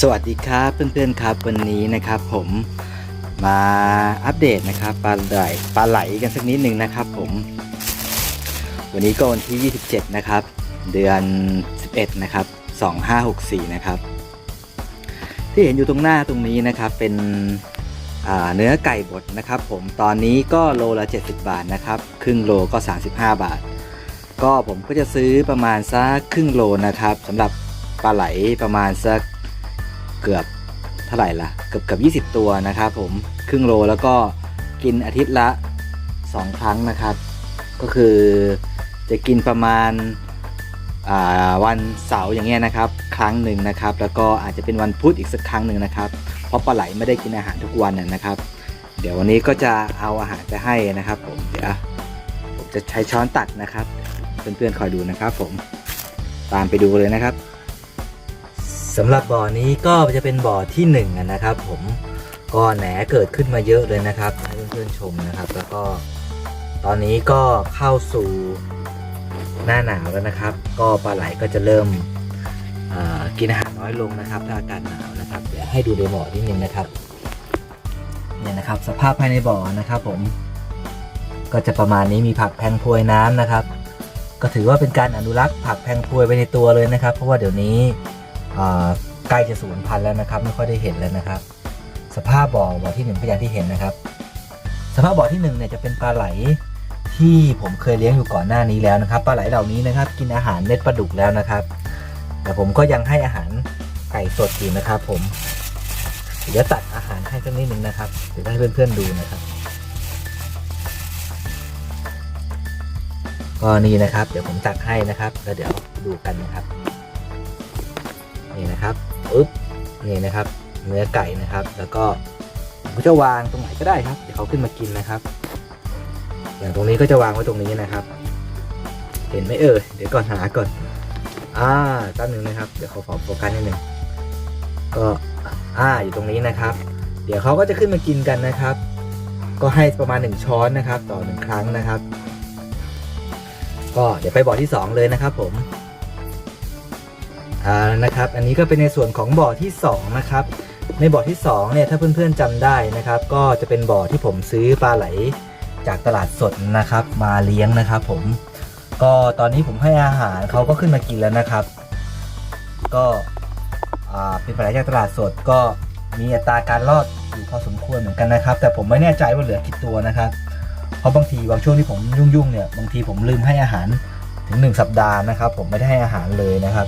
สวัสดีครับเพื่อนๆครับวันนี้นะครับผมมาอัปเดตนะครับปลาไหลปลาไหลกันสักนิดหนึ่งนะครับผม วันนี้ก็วันที่ 27 นะครับ เดือน 11 นะครับ 2564 นะครับ ที่เห็นอยู่ตรงหน้าตรงนี้นะครับเป็นเนื้อไก่บดนะครับ ผมตอนนี้ก็โลละ 70 บาทนะครับ ครึ่งโลก็ 35 บาท ก็ผมก็จะซื้อประมาณสักครึ่งโลนะครับสำหรับปลาไหลประมาณสัก เกือบเท่าไหร่ละเกือบเกือบ20 ตัวนะครับผมครึ่งโลแล้วก็กินอาทิตย์ละ 2 ครั้งนะครับ ก็คือจะกินประมาณาวันเสาร์อย่างเงี้ยนะครับ ครั้งหนึ่งนะครับ แล้วก็อาจจะเป็นวันพุธอีกสักครั้งหนึ่งนะครับ เพราะปลาไหลไม่ได้กินอาหารทุกวันนะนะครับ เดี๋ยววันนี้ก็จะเอาอาหารไปให้นะครับ ผมเดี๋ยวผมจะใช้ช้อนตักนะครับ เพื่อนๆคอยดูนะครับ ผมตามไปดูเลยนะครับ สำหรับบ่อนี้ก็จะเป็นบ่อที่หนึ่งอะนะครับ ผมก็แหนเกิดขึ้นมาเยอะเลยนะครับให้เพื่อนๆชมนะครับ แล้วก็ตอนนี้ก็เข้าสู่หน้าหนาวแล้วนะครับ ก็ปลาไหลก็จะเริ่มกินอาหารน้อยลงนะครับถ้าอากาศหนาวนะครับเดี๋ยวให้ดูในบ่อนิดนึงนะครับเนี่ยนะครับ สภาพภายในบ่อนะครับ ผม ก็จะประมาณนี้มีผักแพงพวยน้ำนะครับ ก็ถือว่าเป็นการอนุรักษ์ผักแพงพวยไปในตัวเลยนะครับ เพราะว่าเดี๋ยวนี้ ใกล้จะสูญพันธุ์แล้วนะครับ ไม่ค่อยได้เห็นแล้วนะครับ สภาพบ่อบ่อที่หนึ่งก็อย่างที่เห็นนะครับ สภาพบ่อที่หนึ่งเนี่ยจะเป็นปลาไหลที่ผมเคยเลี้ยงอยู่ก่อนหน้านี้แล้วนะครับปลาไหลเหล่านี้นะครับ กินอาหารเม็ดปลาดุกแล้วนะครับ แต่ผมก็ยังให้อาหารไก่สดอยู่นะครับ ผมเดี๋ยวตัดอาหารให้สักนิดนึงนะครับเดี๋ยวให้เพื่อนๆดูนะครับก็นี่นะครับ เดี๋ยวผมตักให้นะครับ แล้วเดี๋ยวดูกันนะครับ นี่นะครับปึ๊บนี่นะครับ เนื้อไก่นะครับ แล้วก็ผมก็จะวางตรงไหนก็ได้ครับ เดี๋ยวเขาขึ้นมากินนะครับ อย่างตรงนี้ก็จะวางไว้ตรงนี้นะครับ เห็นไหมเอ่ยเดี๋ยวก่อนหาก่อน อ่าตั้งหนึ่งนะครับ เดี๋ยวเขาขอโฟกัสนิดหนึ่งก็อ่าอยู่ตรงนี้นะครับ เดี๋ยวเขาก็จะขึ้นมากินกันนะครับ ก็ให้ประมาณหนึ่งช้อนนะครับ ต่อหนึ่งครั้งนะครับ ก็เดี๋ยวไปบ่อที่สองเลยนะครับผม อ่านะครับ อันนี้ก็เป็นในส่วนของบ่อที่ 2 นะครับ ในบ่อที่2เนี่ยถ้าเพื่อนๆจำได้นะครับ ก็จะเป็นบ่อที่ผมซื้อปลาไหลจากตลาดสดนะครับ มาเลี้ยงนะครับ ผม ก็ตอนนี้ผมให้อาหารเขาก็ขึ้นมากินแล้วนะครับ ก็เป็นปลาไหลจากตลาดสดก็มีอัตราการรอดอยู่พอสมควรเหมือนกันนะครับ แต่ผมไม่แน่ใจว่าเหลือกี่ตัวนะครับ เพราะบางทีบางช่วงที่ผมยุ่งๆเนี่ยบางทีผมลืมให้อาหารถึง 1 สัปดาห์นะครับ ผมไม่ได้ให้อาหารเลยนะครับ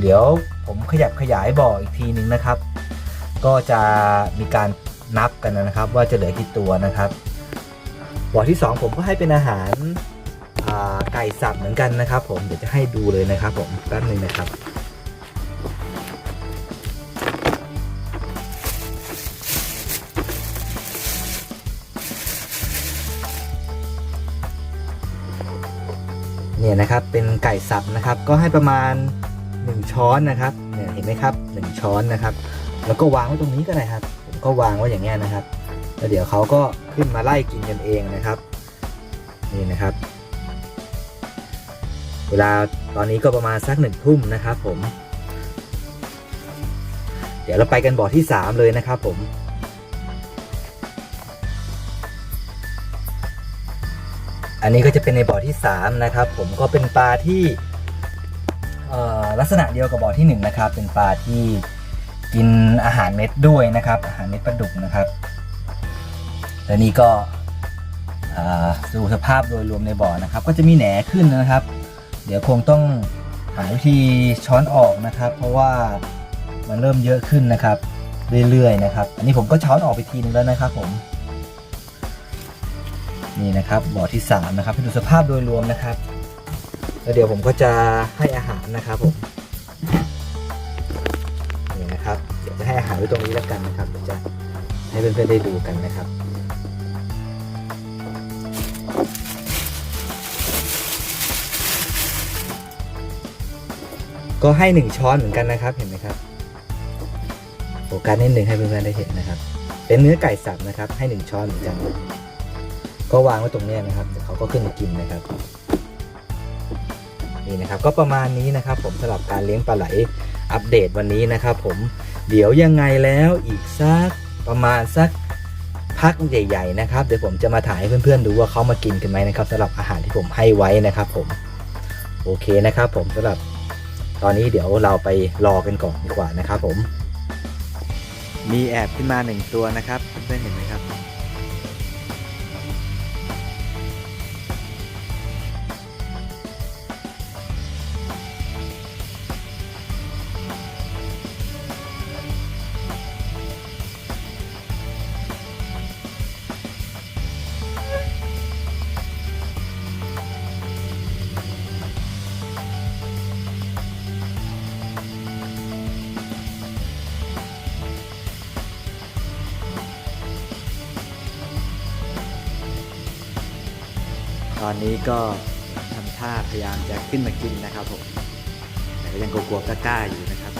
เดี๋ยวผมขยับขยายบ่ออีกทีนึงนะครับ ก็จะมีการนับกันนะครับ ว่าจะเหลือกี่ตัวนะครับ บ่อที่ 2 ผมก็ให้เป็นอาหารไก่สับเหมือนกันนะครับ ผมเดี๋ยวจะให้ดูเลยนะครับ ผมแป๊บนึงนะครับเนี่ยนะครับเป็นไก่สับนะครับ ก็ให้ประมาณ 1 ช้อนนะครับเนี่ยเห็นไหมครับ 1 ช้อนนะครับ แล้วก็วางไว้ตรงนี้ก็ได้ครับผมก็วางไว้อย่างเงี้ยนะครับแล้วเดี๋ยวเขาก็ขึ้นมาไล่กินกันเองนะครับนี่นะครับ เวลาตอนนี้ก็ประมาณสักหนึ่งทุ่มนะครับผม เดี๋ยวเราไปกันบ่อที่ 3 เลยนะครับผมอันนี้ก็จะเป็นในบ่อที่ 3 นะครับ ผมก็เป็นปลาที่ ลักษณะเดียวกับบ่อที่1นะครับเป็นปลาที่กินอาหารเม็ดด้วยนะครับอาหารเม็ดปลาดุกนะครับและนี่ก็ดูสภาพโดยรวมในบ่อนะครับ ก็จะมีแหนขึ้นนะครับ เดี๋ยวคงต้องหาวิธีช้อนออกนะครับ เพราะว่ามันเริ่มเยอะขึ้นนะครับ เรื่อยๆนะครับ อันนี้ผมก็ช้อนออกไปทีนึงแล้วนะครับผมนี่นะครับบ่อที่3นะครับให้ดูสภาพโดยรวมนะครับ แล้วเดี๋ยวผมก็จะให้อาหารนะครับผมนี่นะครับเดี๋ยวจะให้อาหารไว้ตรงนี้แล้วกันนะครับเดี๋ยวจะให้เพื่อนๆได้ดูกันนะครับก็ให้หนึ่งช้อนเหมือนกันนะครับเห็นไหมครับโฟกัสนิดหนึ่งให้เพื่อนๆได้เห็นนะครับ เป็นเนื้อไก่สับนะครับ ให้หนึ่งช้อนเหมือนกัน ก็วางไว้ตรงนี้นะครับเดี๋ยวเขาก็ขึ้นมากินนะครับ นี่นะครับก็ประมาณนี้นะครับ ผมสำหรับการเลี้ยงปลาไหลอัปเดตวันนี้นะครับ ผมเดี๋ยวยังไงแล้วอีกสักประมาณสักพักใหญ่ ๆ นะครับ เดี๋ยวผมจะมาถ่ายให้เพื่อนๆดูว่าเขามากินกันไหมนะครับสำหรับอาหารที่ผมให้ไว้นะครับ ผมโอเคนะครับ ผมสำหรับตอนนี้เดี๋ยวเราไปรอกันก่อนดีกว่านะครับ ผม มีแอบขึ้นมาหนึ่งตัวนะครับเพื่อนๆเห็นไหมครับ ตอนนี้ก็ทำท่าพยายามจะขึ้นมากินนะครับผมแต่ก็ยังกลัวๆกล้าๆอยู่นะครับ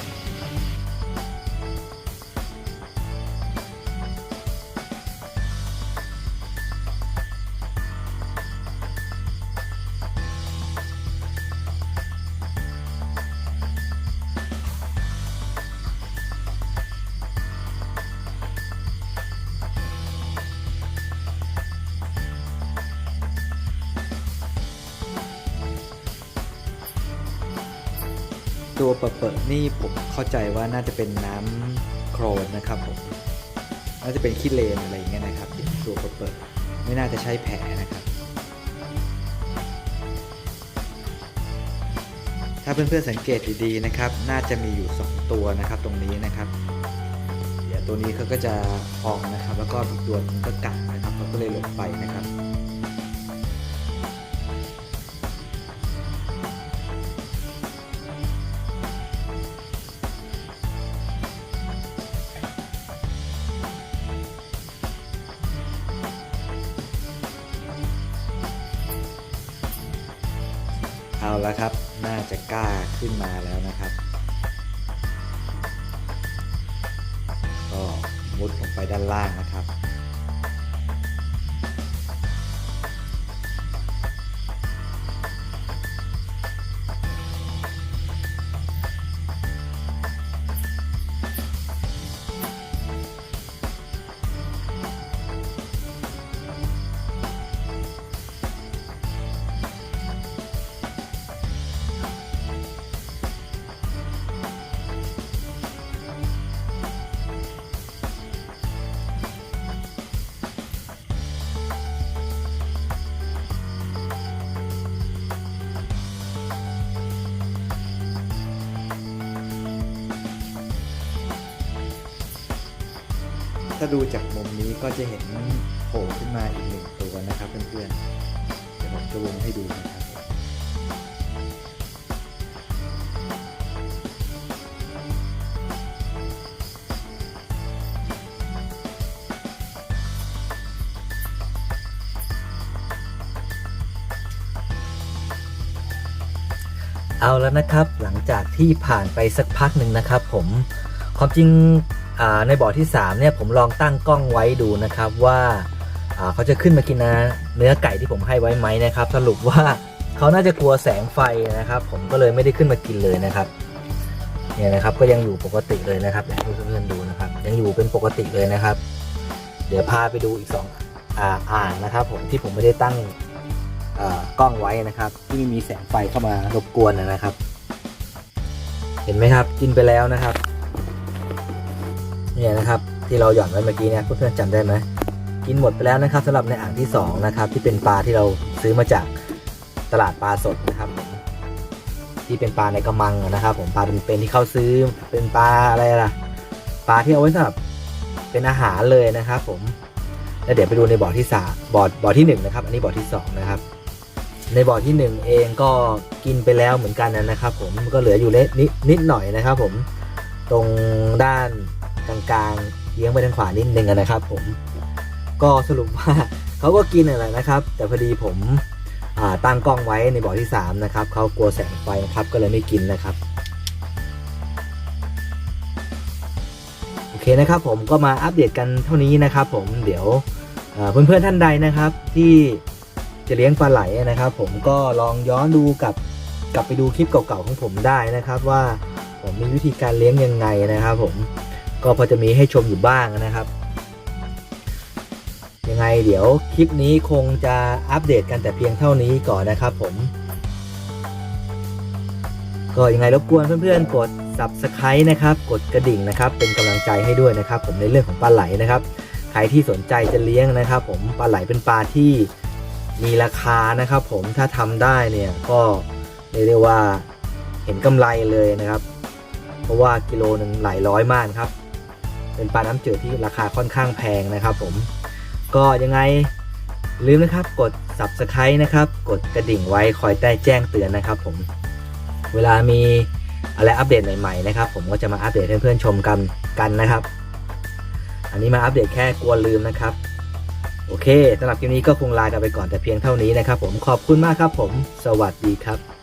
ตัวเปิดๆนี่ผมเข้าใจว่าน่าจะเป็นน้ำโครนนะครับผมน่าจะเป็นขี้เลนอะไรอย่างเงี้ยนะครับตัวเปิดๆไม่น่าจะใช้แผลนะครับ ถ้าเพื่อนๆสังเกตดีๆนะครับ น่าจะมีอยู่ 2 ตัวนะครับตรงนี้นะครับเดี๋ยวตัวนี้เขาก็จะพองนะครับ แล้วก็อีกตัวหนึงก็กัดนะครับเขาก็เลยหลบไปนะครับ แล้วครับ น่าจะกล้าขึ้นมาแล้วนะครับ ก็มุดลงไปด้านล่างนะครับ ถ้าดูจากมุมนี้ก็จะเห็นโผล่ขึ้นมาอีกหนึ่งตัวนะครับเพื่อนๆ เดี๋ยวผมจะวงให้ดูนะครับ เอาแล้วนะครับหลังจากที่ผ่านไปสักพักหนึ่งนะครับผม ความจริงในบ่อที่3เนี่ยผมลองตั้งกล้องไว้ดูนะครับว่าเขาจะขึ้นมากินเนื้อไก่ที่ผมให้ไว้ไหมนะครับ สรุปว่าเขาน่าจะกลัวแสงไฟนะครับ ผมก็เลยไม่ได้ขึ้นมากินเลยนะครับเนี่ยนะครับก็ยังอยู่ปกติเลยนะครับอยากให้เพื่อนๆดูนะครับ ยังอยู่เป็นปกติเลยนะครับ เดี๋ยวพาไปดูอีกสองอ่าอ่างนะครับ ผมที่ผมไม่ได้ตั้งกล้องไว้นะครับ ที่ไม่มีแสงไฟเข้ามารบกวนนะครับ เห็นไหมครับกินไปแล้วนะครับ เนี่ยนะครับที่เราหย่อนไว้เมื่อกี้เนี่ยเพื่อนๆจำได้ไหมกินหมดไปแล้วนะครับสำหรับในอ่างที่สองนะครับที่เป็นปลาที่เราซื้อมาจากตลาดปลาสดนะครับ ที่เป็นปลาในกระมังนะครับ ผมปลาเป็นๆที่เขาซื้อเป็นปลาอะไรล่ะปลาที่เอาไว้สำหรับเป็นอาหารเลยนะครับ ผมแล้วเดี๋ยวไปดูในบ่อที่สามบ่อบ่อที่หนึ่งนะครับอันนี้บ่อที่สองนะครับในบ่อที่หนึ่งเองก็กินไปแล้วเหมือนกันนะครับ ผมก็เหลืออยู่เล็กนิดนิดหน่อยนะครับ ผมตรงด้าน กลางๆเยี้ยงไปทางขวานิดนึงนะครับ ผมก็สรุปว่าเขาก็กินอะไรนะครับ แต่พอดีผมตั้งกล้องไว้ในบ่อที่สามนะครับเขากลัวแสงไฟนะครับก็เลยไม่กินนะครับโอเคนะครับ ผมก็มาอัปเดตกันเท่านี้นะครับ ผมเดี๋ยวเพื่อนๆท่านใดนะครับ ที่จะเลี้ยงปลาไหลนะครับ ผมก็ลองย้อนดูกับกลับไปดูคลิปเก่าๆของผมได้นะครับ ว่าผมมีวิธีการเลี้ยงยังไงนะครับ ผม ก็พอจะมีให้ชมอยู่บ้างนะครับยังไงเดี๋ยวคลิปนี้คงจะอัปเดตกันแต่เพียงเท่านี้ก่อนนะครับผม ก็ยังไงรบกวนเพื่อนๆ กด subscribe นะครับ กดกระดิ่งนะครับ เป็นกำลังใจให้ด้วยนะครับ ผมในเรื่องของปลาไหลนะครับ ใครที่สนใจจะเลี้ยงนะครับ ผมปลาไหลเป็นปลาที่มีราคานะครับ ผมถ้าทำได้เนี่ยก็เรียกได้ว่าเห็นกำไรเลยนะครับ เพราะว่ากิโลหนึ่งหลายร้อยมากครับ เป็นปลาน้ำจืดที่ราคาค่อนข้างแพงนะครับผมก็ยังไงลืมนะครับกด subscribe นะครับ กดกระดิ่งไว้คอยได้แจ้งเตือนนะครับผมเวลามีอะไรอัปเดตใหม่ๆนะครับ ผมก็จะมาอัปเดตให้เพื่อนๆชมกันกันนะครับ อันนี้มาอัปเดตแค่กลัวลืมนะครับ โอเคสำหรับคลิปนี้ก็คงลากันไปก่อนแต่เพียงเท่านี้นะครับ ผมขอบคุณมากครับผม สวัสดีครับ